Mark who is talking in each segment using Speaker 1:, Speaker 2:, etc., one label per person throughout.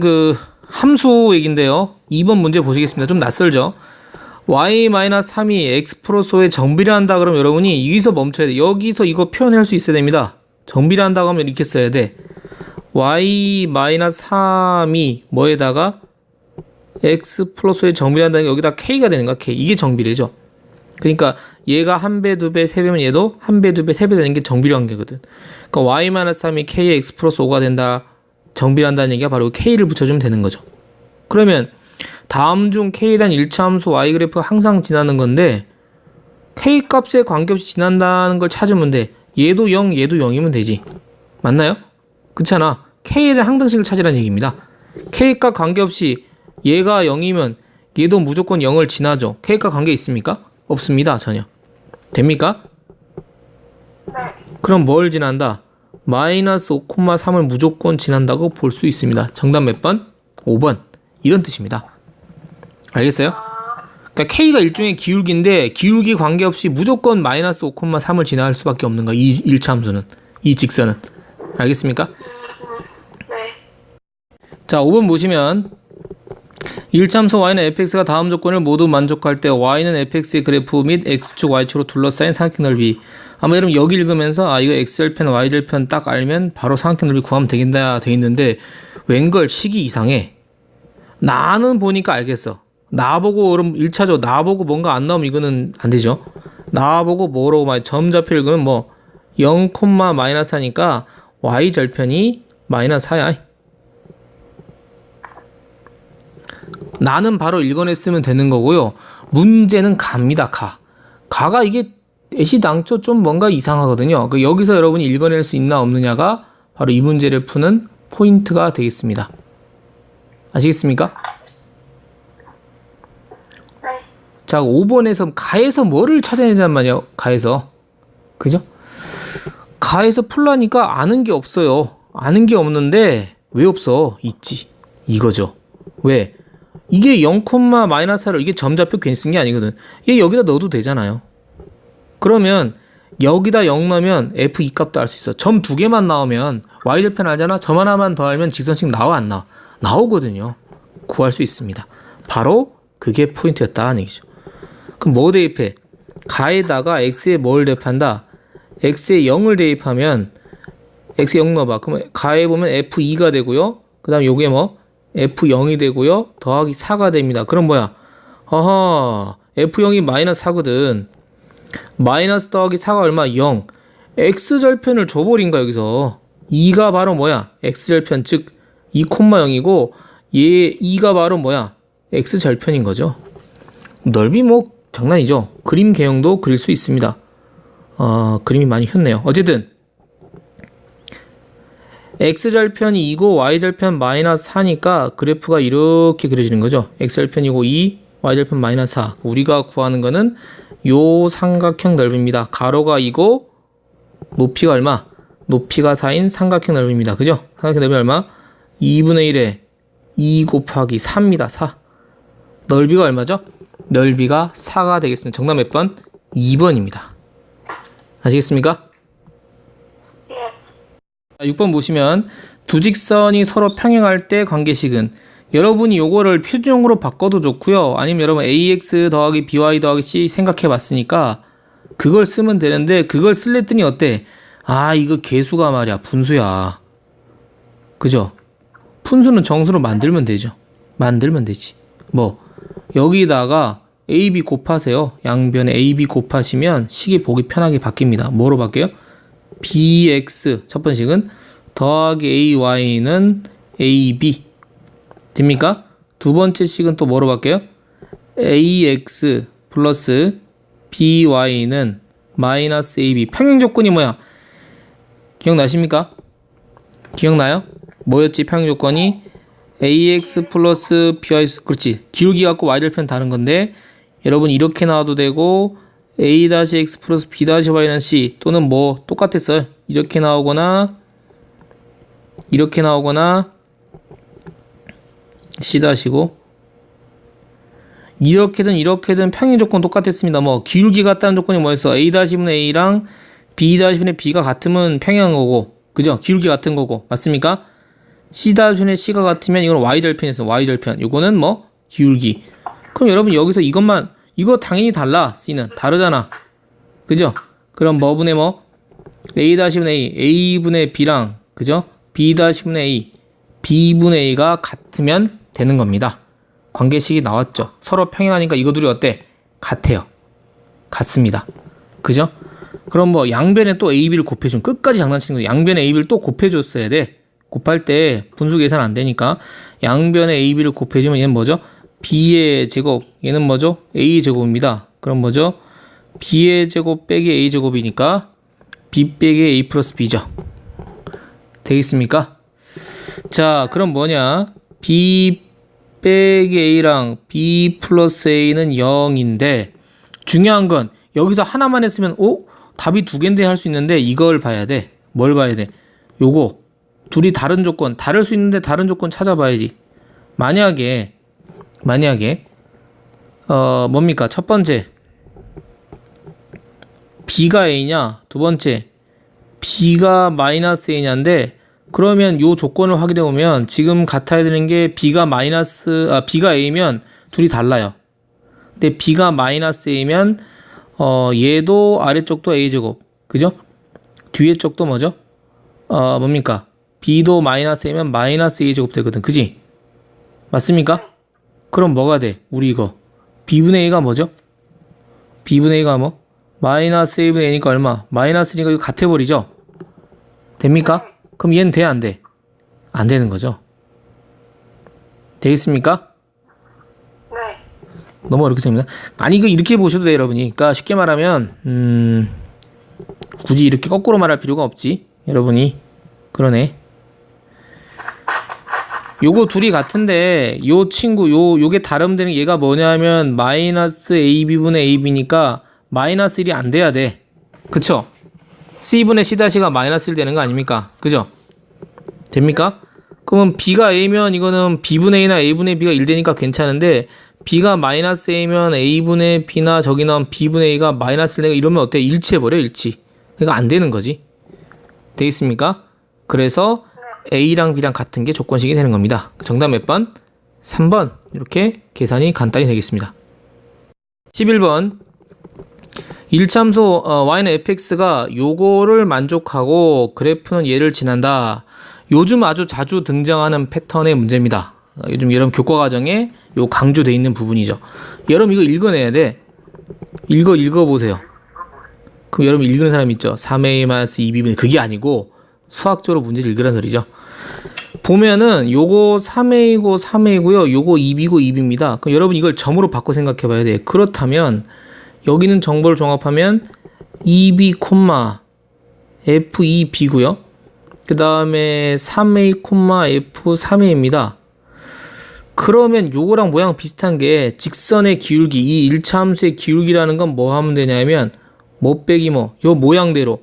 Speaker 1: 그 함수 얘긴데요. 2번 문제 보시겠습니다. 좀 낯설죠? y-3이 x 플러스 5에 정비례한다 그러면 여러분이 여기서 멈춰야 돼. 여기서 이거 표현할 수 있어야 됩니다. 정비례한다고 하면 이렇게 써야 돼. y-3이 뭐에다가 x 플러스 5에 정비례한다는 게 여기다 k가 되는 거야. k. 이게 정비례죠. 그러니까 얘가 한 배, 두 배, 세 배면 얘도 한 배, 두 배, 세 배 되는 게 정비례 관계거든. 그러니까 y-3이 k의 x 플러스 5가 된다. 정비한다는 얘기가 바로 k를 붙여주면 되는 거죠. 그러면 다음 중 대한 1차 함수 y 그래프 항상 지나는 건데 k 값에 관계없이 지난다는 걸 찾으면 돼. 얘도 0, 얘도 0이면 되지. 맞나요? 그렇잖아. k에 대한 항등식을 찾으라는 얘기입니다. k 값 관계없이 얘가 0이면 얘도 무조건 0을 지나죠. k 값 관계 있습니까? 없습니다. 전혀. 됩니까? 그럼 뭘 지난다? 마이너스 5,3을 무조건 지난다고 볼 수 있습니다. 정답 몇 번? 5번. 이런 뜻입니다. 알겠어요? 그러니까 K가 일종의 기울기인데 기울기 관계없이 무조건 마이너스 5,3을 지나갈 수밖에 없는 거야. 이 1차 함수는. 이 직선은. 알겠습니까?
Speaker 2: 네.
Speaker 1: 자, 5번 보시면 1참수 y는 fx가 다음 조건을 모두 만족할 때 y는 fx의 그래프 및 x축 y축으로 둘러싸인 삼각형 넓이. 아마 여러분 여기 읽으면서 아 이거 x절편 y절편 딱 알면 바로 삼각형 넓이 구하면 되겠다 돼 있는데 웬걸 식이 이상해 나는 보니까 알겠어. 나보고 그럼 1차죠 나보고 뭔가 안 나오면 이거는 안 되죠? 나보고 말 점좌표 읽으면 뭐 0, 마이너스 하니까 y절편이 마이너스 4야 나는 바로 읽어냈으면 되는 거고요. 문제는 가입니다. 가. 가가 이게 애시당초 좀 뭔가 이상하거든요. 그 여기서 여러분이 읽어낼 수 있나 없느냐가 바로 이 문제를 푸는 포인트가 되겠습니다. 아시겠습니까?
Speaker 2: 네.
Speaker 1: 자, 5번에서 가에서 뭐를 찾아야 된단 말이야. 가에서. 그죠? 가에서 풀라니까 아는 게 없어요. 아는 게 없는데 왜 없어? 있지. 이거죠. 왜? 이게 0, 마이너스 4를 이게 점좌표 괜히 쓴게 아니거든. 얘 여기다 넣어도 되잖아요. 그러면 여기다 0 넣으면 f 2 값도 알 수 있어. 점 두 개만 나오면 y절편 알잖아. 점 하나만 더 알면 직선식 나와 안 나와? 나오거든요. 구할 수 있습니다. 바로 그게 포인트였다는 얘기죠. 그럼 뭐 대입해? 가에다가 x에 뭘 대입한다? x에 0을 대입하면 x에 0 넣어봐. 그러면 가에 보면 f2가 되고요. 그 다음 요게 뭐? F0이 되고요. 더하기 4가 됩니다. 그럼 뭐야? 어허, F0이 마이너스 4거든. 마이너스 더하기 4가 얼마? 0. X절편을 줘버린 거야, 여기서. 2가 바로 뭐야? X절편, 즉, 2,0이고, 얘 2가 바로 뭐야? X절편인 거죠. 넓이 뭐, 장난이죠. 그림 개형도 그릴 수 있습니다. 어, 그림이 많이 혔네요. 어쨌든, x절편이 2고 y절편 마이너스 4니까 그래프가 이렇게 그려지는 거죠. x절편이고 2, y절편 마이너스 4. 우리가 구하는 거는 요 삼각형 넓이입니다. 가로가 2고 높이가 얼마? 높이가 4인 삼각형 넓이입니다. 그죠? 삼각형 넓이 얼마? 2분의 1에 2 곱하기 4입니다. 4. 넓이가 얼마죠? 넓이가 4가 되겠습니다. 정답 몇 번? 2번입니다. 아시겠습니까? 6번 보시면 두 직선이 서로 평행할 때 관계식은 여러분이 요거를 표준형으로 바꿔도 좋고요. 아니면 여러분 ax 더하기 by 더하기 c 생각해 봤으니까 그걸 쓰면 되는데 그걸 쓸랬더니 어때? 아 이거 개수가 말이야 분수야. 그죠? 분수는 정수로 만들면 되죠. 만들면 되지. 뭐 여기다가 ab 곱하세요. 양변에 ab 곱하시면 식이 보기 편하게 바뀝니다. 뭐로 바뀌어요? Bx 첫 번씩은 더하기 ay는 ab 됩니까? 두 번째 식은 또 뭐로 바뀌어요? ax 플러스 by는 마이너스 ab 평행 조건이 뭐야? 기억나십니까? 기억나요? 뭐였지 평행 조건이 ax 플러스 by 그렇지 기울기 갖고 y절편 다른 건데 여러분 이렇게 나와도 되고 a-x 플러스 b-y는 c 또는 뭐 똑같았어요. 이렇게 나오거나 이렇게 나오거나 c-고 이렇게든 이렇게든 평행 조건 똑같았습니다. 뭐 기울기 같다는 조건이 뭐였어? a-분의 a랑 b-분의 b가 같으면 평행한 거고 그죠? 기울기 같은 거고 맞습니까? C 다변의 C가 같으면 이건 Y 절편에서 Y 절편. 요거는 뭐 기울기. 그럼 여러분 여기서 이것만 이거 당연히 달라. C는 다르잖아. 그죠? 그럼 뭐분의 뭐 A-분의 A, A분의 B랑 그죠? B-분의 A, B분의 A가 같으면 되는 겁니다. 관계식이 나왔죠. 서로 평행하니까 이거 둘이 어때? 같아요. 같습니다. 그죠? 그럼 뭐 양변에 또 A, B를 곱해주면 끝까지 장난치는 거 양변에 A, B를 또 곱해줬어야 돼. 곱할 때 분수 계산 안 되니까 양변에 A, B를 곱해주면 얘는 뭐죠? B의 제곱 얘는 뭐죠? A 제곱입니다. 그럼 뭐죠? B의 제곱 빼기 A 제곱이니까 B 빼기 A 플러스 B죠. 되겠습니까? 자 그럼 뭐냐 B 빼기 A랑 B 플러스 A는 0인데 중요한 건 여기서 하나만 했으면 어? 답이 두 개인데 할 수 있는데 이걸 봐야 돼. 뭘 봐야 돼? 요거 둘이 다른 조건 다를 수 있는데 다른 조건 찾아봐야지. 만약에 만약에 어 뭡니까 첫 번째 B가 A냐 두 번째 B가 마이너스 A냐인데 그러면 요 조건을 확인해 보면 지금 같아야 되는 게 B가 마이너스 아 B가 A면 둘이 달라요. 근데 B가 마이너스 A면 어 얘도 아래쪽도 A 제곱 그죠? 뒤에 쪽도 뭐죠? 어 뭡니까? B도 마이너스 A면 마이너스 A 제곱 되거든 그지? 맞습니까? 그럼 뭐가 돼? 우리 이거 B분의 A가 뭐죠? B분의 A가 뭐? 마이너스 A분의 A니까 얼마? 마이너스니까 이거 같아버리죠? 됩니까? 그럼 얘는 돼? 안 돼? 안 되는 거죠. 되겠습니까?
Speaker 2: 네.
Speaker 1: 너무 어렵게 생깁니다. 아니, 이거 이렇게 보셔도 돼요, 여러분이. 그러니까 쉽게 말하면, 음, 굳이 이렇게 거꾸로 말할 필요가 없지. 여러분이. 그러네. 요거 둘이 같은데, 요 친구, 요, 요게 다름되는 얘가 뭐냐면, 마이너스 AB분의 AB니까, 마이너스 1이 안 돼야 돼. 그쵸? C분의 C-가 마이너스 1 되는 거 아닙니까? 그죠? 됩니까? 그러면 B가 A면 이거는 B분의 A나 A분의 B가 1 되니까 괜찮은데 B가 마이너스 A면 A분의 B나 저기 나온 B분의 A가 마이너스 1 되니까 이러면 어때? 일치해버려 일치. 그러니까 안 되는 거지. 되겠습니까? 그래서 A랑 B랑 같은 게 조건식이 되는 겁니다. 정답 몇 번? 3번. 이렇게 계산이 간단히 되겠습니다. 11번. 1참소 어, y는 fx가 요거를 만족하고 그래프는 얘를 지난다. 요즘 아주 자주 등장하는 패턴의 문제입니다. 어, 요즘 여러분 교과 과정에 요 강조돼 있는 부분이죠. 여러분 이거 읽어내야 돼. 읽어 읽어 보세요. 그럼 여러분 읽는 사람 있죠. 3a-2b는 그게 아니고 수학적으로 문제를 읽으란 소리죠. 보면은 요거 3a고 3a고요. 요거 2b고 2b입니다. 그럼 여러분 이걸 점으로 바꿔 생각해 봐야 돼. 그렇다면 여기는 정보를 종합하면 2b, f2b고요. 그 다음에 3a, f3a입니다. 그러면 요거랑 모양 비슷한 게 직선의 기울기, 이 1차 함수의 기울기라는 건 뭐 하면 되냐면 뭐 빼기 뭐, 요 모양대로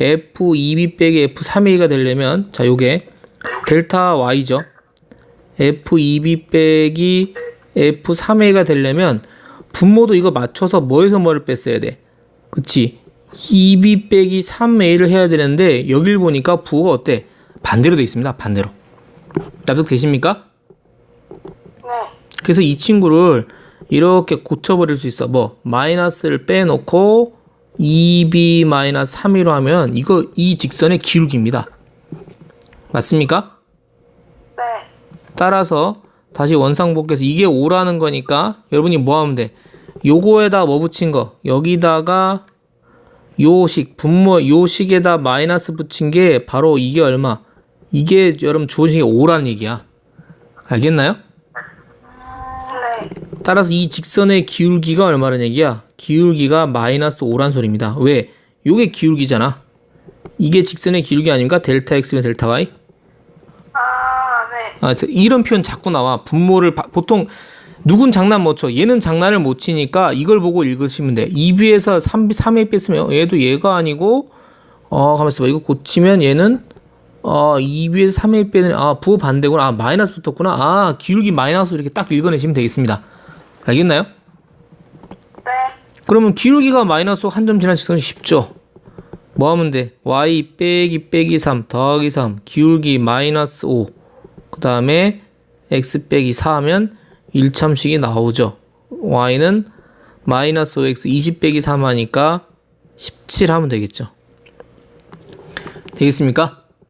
Speaker 1: f2b 빼기 f3a가 되려면 자 요게 델타 y죠. f2b 빼기 f3a가 되려면 분모도 이거 맞춰서 뭐에서 뭐를 뺐어야 돼? 그치? 2b 빼기 3a를 해야 되는데 여길 보니까 부호가 어때? 반대로 돼 있습니다. 반대로. 납득되십니까?
Speaker 2: 네.
Speaker 1: 그래서 이 친구를 이렇게 고쳐버릴 수 있어. 뭐 마이너스를 빼놓고 2b 마이너스 3이로 하면 이거 이 직선의 기울기입니다. 맞습니까?
Speaker 2: 네.
Speaker 1: 따라서 다시 원상복귀해서 이게 5라는 거니까 여러분이 뭐 하면 돼? 요거에다 뭐 붙인 거 여기다가 요식 분모 요식에다 마이너스 붙인 게 바로 이게 얼마? 이게 여러분 주어진 게 5라는 얘기야. 알겠나요?
Speaker 2: 네.
Speaker 1: 따라서 이 직선의 기울기가 얼마라는 얘기야? 기울기가 마이너스 5란 소리입니다. 왜? 요게 기울기잖아. 이게 직선의 기울기 아닙니까? 델타 x면 델타 y?
Speaker 2: 아,
Speaker 1: 이런 표현 자꾸 나와. 분모를 바- 보통 누군 장난 못 쳐. 얘는 장난을 못 치니까 이걸 보고 읽으시면 돼. 2b에서 3b, 3a 뺐으면 얘도 얘가 아니고 어, 가만 있어 봐. 이거 고치면 얘는 어, 2b에서 3a 빼는 아, 부호 반대구나. 아, 마이너스 붙었구나. 아, 기울기 마이너스 이렇게 딱 읽어내시면 되겠습니다. 알겠나요?
Speaker 2: 네.
Speaker 1: 그러면 기울기가 마이너스 한 점 지난 직선이 쉽죠. 뭐 하면 돼? y 빼기 빼기 3 더하기 3 기울기 마이너스 5 그 다음에 x 빼기 4 하면 1참식이 나오죠. y는 마이너스 5x 20 빼기 3 하니까 17 하면 되겠죠. 되겠습니까?